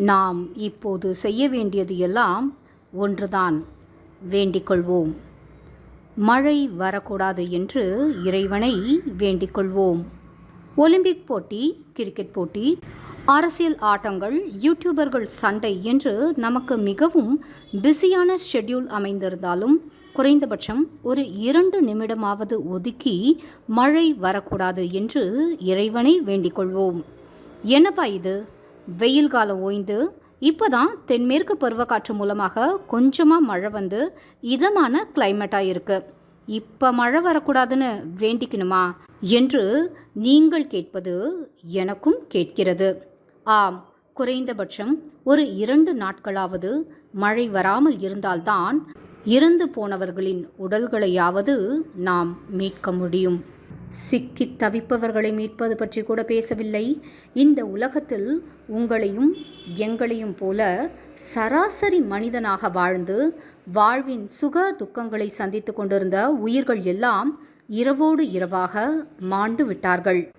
நாம் இப்போது செய்ய வேண்டியது எல்லாம் ஒன்றுதான். வேண்டிக்கொள்வோம் மழை வரக்கூடாது என்று இறைவனை வேண்டிக்கொள்வோம் ஒலிம்பிக் போட்டி கிரிக்கெட் போட்டி அரசியல் ஆட்டங்கள் யூடியூபர்கள் சண்டை என்று நமக்கு மிகவும் பிஸியான ஷெட்யூல் அமைந்திருந்தாலும் குறைந்தபட்சம் ஒரு இரண்டு நிமிடமாவது ஒதுக்கி மழை வரக்கூடாது என்று இறைவனை வேண்டிக்கொள்வோம் என்னப்பா இது? வெயில் காலம் ஓய்ந்து இப்போதான் தென்மேற்கு பருவக்காற்று மூலமாக கொஞ்சமாக மழை வந்து இதமான கிளைமேட்டாக இருக்குது இப்போ மழை வரக்கூடாதுன்னு வேண்டிக்கணுமா? என்று நீங்கள் கேட்பது எனக்கும் கேட்கிறது. ஆம் குறைந்தபட்சம் ஒரு இரண்டு நாட்களாவது மழை வராமல் இருந்தால்தான் இறந்து போனவர்களின் உடல்களையாவது நாம் மீட்க முடியும். சிக்கி தவிப்பவர்களை மீட்பது பற்றி கூட பேசவில்லை. இந்த உலகத்தில் உங்களையும் எங்களையும் போல சராசரி மனிதனாக வாழ்ந்து வாழ்வின் சுக துக்கங்களை சந்தித்து கொண்டிருந்த உயிர்கள் எல்லாம் இரவோடு இரவாக மாண்டு விட்டார்கள்.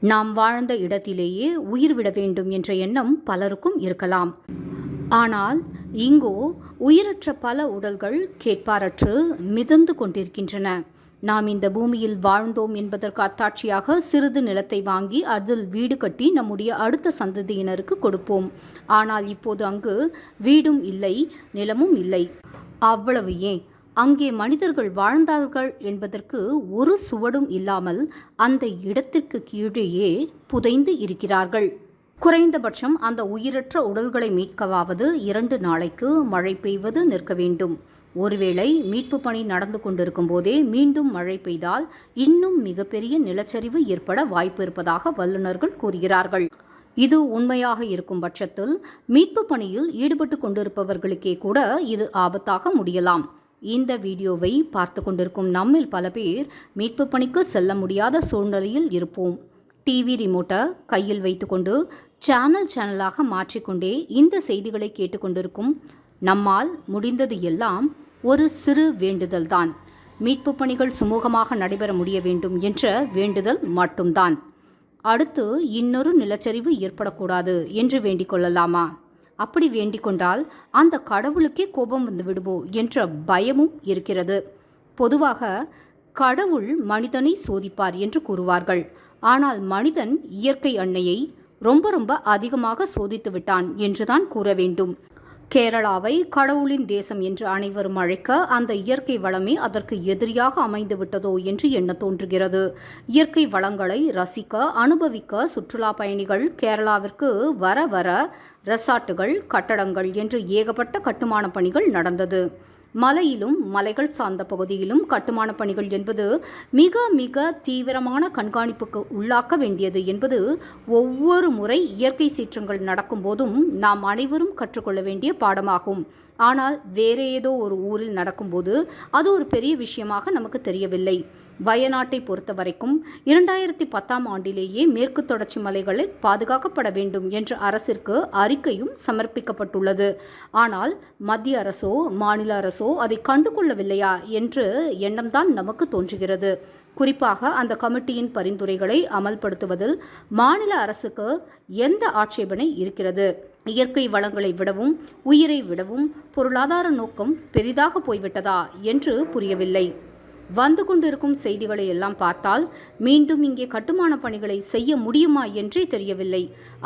நாம் வாழ்ந்த இடத்திலேயே உயிர் விட வேண்டும் என்ற எண்ணம் பலருக்கும் இருக்கலாம். ஆனால் இங்கோ உயிரற்ற பல உடல்கள் கேட்பாரற்று மிதந்து கொண்டிருக்கின்றன. நாம் இந்த பூமியில் வாழ்ந்தோம் என்பதற்கு அத்தாட்சியாக சிறிது நிலத்தை வாங்கி அதில் வீடு கட்டி நம்முடைய அடுத்த சந்ததியினருக்கு கொடுப்போம். ஆனால் இப்போது அங்கு வீடும் இல்லை நிலமும் இல்லை. அவ்வளவு ஏன்? அங்கே மனிதர்கள் வாழ்ந்தார்கள் என்பதற்கு ஒரு சுவடும் இல்லாமல் அந்த இடத்திற்கு கீழேயே புதைந்து இருக்கிறார்கள். குறைந்தபட்சம் அந்த உயிரற்ற உடல்களை மீட்கவாவது இரண்டு நாளைக்கு மழை பெய்வது நிற்க வேண்டும். ஒருவேளை மீட்பு பணி நடந்து கொண்டிருக்கும் போதே மீண்டும் மழை பெய்தால் இன்னும் மிகப்பெரிய நிலச்சரிவு ஏற்பட வாய்ப்பு இருப்பதாக வல்லுநர்கள் கூறுகிறார்கள். இது உண்மையாக இருக்கும் பட்சத்தில் மீட்பு பணியில் ஈடுபட்டு கொண்டிருப்பவர்களுக்கே கூட இது ஆபத்தாக முடியலாம். இந்த வீடியோவை பார்த்து கொண்டிருக்கும் நம்மில் பல பேர் மீட்பு பணிக்கு செல்ல முடியாத சூழ்நிலையில் இருப்போம். டிவி ரிமோட்டை கையில் வைத்துக்கொண்டு சேனல் சேனலாக மாற்றிக்கொண்டே இந்த செய்திகளை கேட்டுக்கொண்டிருக்கும் நம்மால் முடிந்தது எல்லாம் ஒரு சிறு வேண்டுதல்தான் மீட்பு பணிகள் சுமூகமாக நடைபெற முடிய வேண்டும் என்ற வேண்டுதல் மட்டும்தான். அடுத்து இன்னொரு நிலச்சரிவு ஏற்படக்கூடாது என்று வேண்டிக் கொள்ளலாமா? அப்படி வேண்டிக் கொண்டால் அந்த கடவுளுக்கே கோபம் வந்துவிடுவோ என்ற பயமும் இருக்கிறது. பொதுவாக கடவுள் மனிதனை சோதிப்பார் என்று கூறுவார்கள். ஆனால் மனிதன் இயற்கை அன்னையை ரொம்ப ரொம்ப அதிகமாக சோதித்து விட்டான் என்றுதான் கூற வேண்டும். கேரளாவை கடவுளின் தேசம் என்று அனைவரும் அழைக்க அந்த இயற்கை வளமே அதற்கு எதிரியாக அமைந்து விட்டதோ என்று எண்ண தோன்றுகிறது. இயற்கை வளங்களை ரசிக்க அனுபவிக்க சுற்றுலா பயணிகள் கேரளாவிற்கு வர வர ரெசார்ட்டுகள் கட்டடங்கள் என்று ஏகப்பட்ட கட்டுமான பணிகள் நடந்தது. மலையிலும் மலைகள் சார்ந்த பகுதியிலும் கட்டுமான பணிகள் என்பது மிக மிக தீவிரமான கண்காணிப்புக்கு உள்ளாக்க வேண்டியது என்பது ஒவ்வொரு முறை இயற்கை சீற்றங்கள் நடக்கும்போதும் நாம் அனைவரும் கற்றுக்கொள்ள வேண்டிய பாடமாகும். ஆனால் வேறு ஏதோ ஒரு ஊரில் நடக்கும்போது அது ஒரு பெரிய விஷயமாக நமக்கு தெரியவில்லை. வயநாட்டை பொறுத்த வரைக்கும் இரண்டாயிரத்தி பத்தாம் ஆண்டிலேயே மேற்கு தொடர்ச்சி மலைகளில் பாதுகாக்கப்பட வேண்டும் என்ற அரசிற்கு அறிக்கையும் சமர்ப்பிக்கப்பட்டுள்ளது. ஆனால் மத்திய அரசோ மாநில அரசோ அதை கண்டுகொள்ளவில்லையா என்று எண்ணம்தான் நமக்கு தோன்றுகிறது. குறிப்பாக அந்த கமிட்டியின் பரிந்துரைகளை அமல்படுத்துவதில் மாநில அரசுக்கு எந்த ஆட்சேபனை இருக்கிறது? இயற்கை வளங்களை விடவும் உயிரை விடவும் பொருளாதார நோக்கம் பெரிதாக போய்விட்டதா என்று புரியவில்லை. வந்து கொண்டிருக்கும் செய்திகளை எல்லாம் பார்த்தால் மீண்டும் இங்கே கட்டுமான பணிகளை செய்ய முடியுமா என்றே தெரியவில்லை.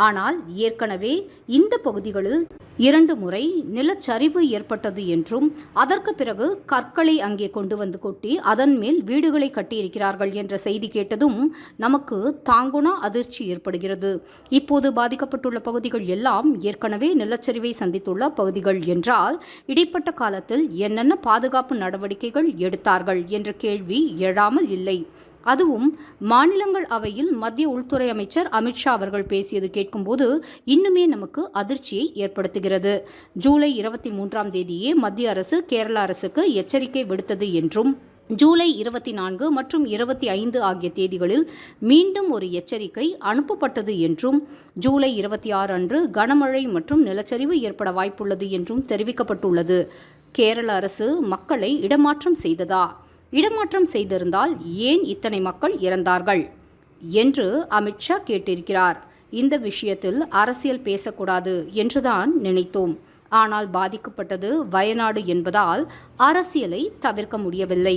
ஆனால் ஏற்கனவே இந்த பகுதிகளில் இரண்டு முறை நிலச்சரிவு ஏற்பட்டது என்றும் அதற்கு பிறகு கற்களை அங்கே கொண்டு வந்து கொட்டி அதன் மேல் வீடுகளை கட்டியிருக்கிறார்கள் என்ற செய்தி கேட்டதும் நமக்கு தாங்குனா அதிர்ச்சி ஏற்படுகிறது. இப்போது பாதிக்கப்பட்டுள்ள பகுதிகள் எல்லாம் ஏற்கனவே நிலச்சரிவை சந்தித்துள்ள பகுதிகள் என்றால் இடைப்பட்ட காலத்தில் என்னென்ன பாதுகாப்பு நடவடிக்கைகள் எடுத்தார்கள் என்ற கேள்வி எழாமல் இல்லை. அதுவும் மாநிலங்கள் அவையில் மத்திய உள்துறை அமைச்சர் அமித்ஷா அவர்கள் பேசியது கேட்கும்போது இன்னுமே நமக்கு அதிர்ச்சியை ஏற்படுத்துகிறது. ஜூலை இருபத்தி மூன்றாம் தேதியே மத்திய அரசு கேரள அரசுக்கு எச்சரிக்கை விடுத்தது என்றும் ஜூலை இருபத்தி நான்கு மற்றும் இருபத்தி ஐந்து ஆகிய தேதிகளில் மீண்டும் ஒரு எச்சரிக்கை அனுப்பப்பட்டது என்றும் ஜூலை இருபத்தி ஆறு அன்று கனமழை மற்றும் நிலச்சரிவு ஏற்பட வாய்ப்புள்ளது என்றும் தெரிவிக்கப்பட்டுள்ளது. கேரள அரசு மக்களை இடமாற்றம் செய்ததா? இடமாற்றம் செய்திருந்தால் ஏன் இத்தனை மக்கள் இறந்தார்கள்? என்று அமித்ஷா கேட்டிருக்கிறார். இந்த விஷயத்தில் அரசியல் பேசக்கூடாது என்றுதான் நினைத்தோம். ஆனால் பாதிக்கப்பட்டது வயநாடு என்பதால் அரசியலை தவிர்க்க முடியவில்லை.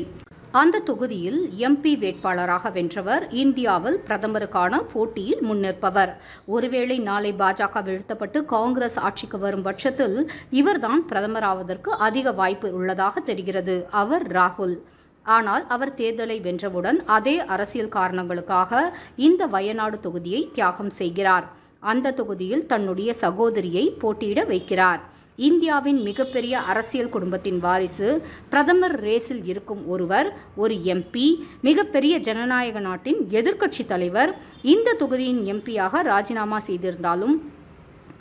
அந்த தொகுதியில் எம்பி வேட்பாளராக வென்றவர் இந்தியாவில் பிரதமருக்கான போட்டியில் முன்னிற்பவர். ஒருவேளை நாளை பாஜக வீழ்த்தப்பட்டு காங்கிரஸ் ஆட்சிக்கு வரும் பட்சத்தில் இவர்தான் பிரதமராவதற்கு அதிக வாய்ப்பு உள்ளதாக தெரிகிறது. அவர் ராகுல். ஆனால் அவர் தேர்தலை வென்றவுடன் அதே அரசியல் காரணங்களுக்காக இந்த வயநாடு தொகுதியை தியாகம் செய்கிறார். அந்த தொகுதியில் தன்னுடைய சகோதரியை போட்டியிட வைக்கிறார். இந்தியாவின் மிகப்பெரிய அரசியல் குடும்பத்தின் வாரிசு பிரதமர் ரேஸில் இருக்கும் ஒருவர் ஒரு எம்பி மிகப்பெரிய ஜனநாயக நாட்டின் எதிர்க்கட்சி தலைவர் இந்த தொகுதியின் எம்பியாக ராஜினாமா செய்திருந்தாலும்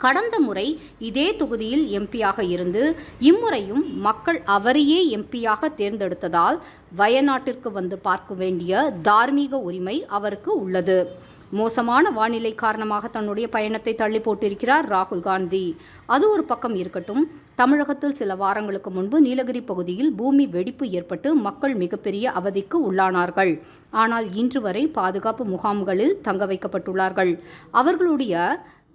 கடந்த முறை இதே தொகுதியில் எம்பியாக இருந்து இம்முறையும் மக்கள் அவரையே எம்பியாக தேர்ந்தெடுத்ததால் வயநாட்டிற்கு வந்து பார்க்க வேண்டிய தார்மீக உரிமை அவருக்கு உள்ளது. மோசமான வானிலை காரணமாக தன்னுடைய பயணத்தை தள்ளி போட்டிருக்கிறார் ராகுல் காந்தி. அது ஒரு பக்கம் இருக்கட்டும். தமிழகத்தில் சில வாரங்களுக்கு முன்பு நீலகிரி பகுதியில் பூமி வெடிப்பு ஏற்பட்டு மக்கள் மிகப்பெரிய அவதிக்கு உள்ளானார்கள். ஆனால் இன்று வரை பாதுகாப்பு முகாம்களில் தங்க வைக்கப்பட்டுள்ளார்கள். அவர்களுடைய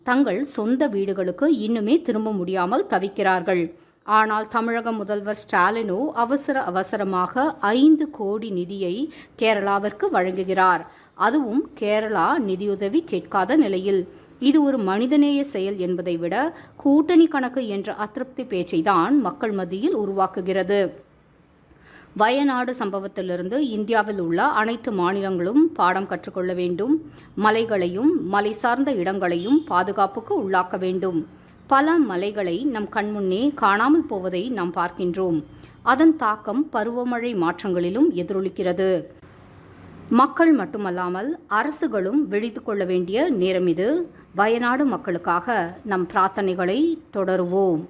தங்கள் சொந்த வீடுகளுக்கு இன்னுமே திரும்ப முடியாமல் தவிக்கிறார்கள். ஆனால் தமிழக முதல்வர் ஸ்டாலினோ அவசர அவசரமாக ஐந்து கோடி நிதியை கேரளாவிற்கு வழங்குகிறார். அதுவும் கேரளா நிதியுதவி கேட்காத நிலையில். இது ஒரு மனிதநேய செயல் என்பதை விட கூட்டணி கணக்கு என்ற அதிருப்தி பேச்சை தான் மக்கள் மத்தியில் உருவாக்குகிறது. வயநாடு சம்பவத்திலிருந்து இந்தியாவில் உள்ள அனைத்து மாநிலங்களும் பாடம் கற்றுக்கொள்ள வேண்டும். மலைகளையும் மலை சார்ந்த இடங்களையும் பாதுகாப்புக்கு உள்ளாக்க வேண்டும். பல மலைகளை நம் கண்முன்னே காணாமல் போவதை நாம் பார்க்கின்றோம். அதன் தாக்கம் பருவமழை மாற்றங்களிலும் எதிரொலிக்கிறது. மக்கள் மட்டுமல்லாமல் அரசுகளும் விழித்து கொள்ள வேண்டிய நேரம் இது. வயநாடு மக்களுக்காக நம் பிரார்த்தனைகளை தொடருவோம்.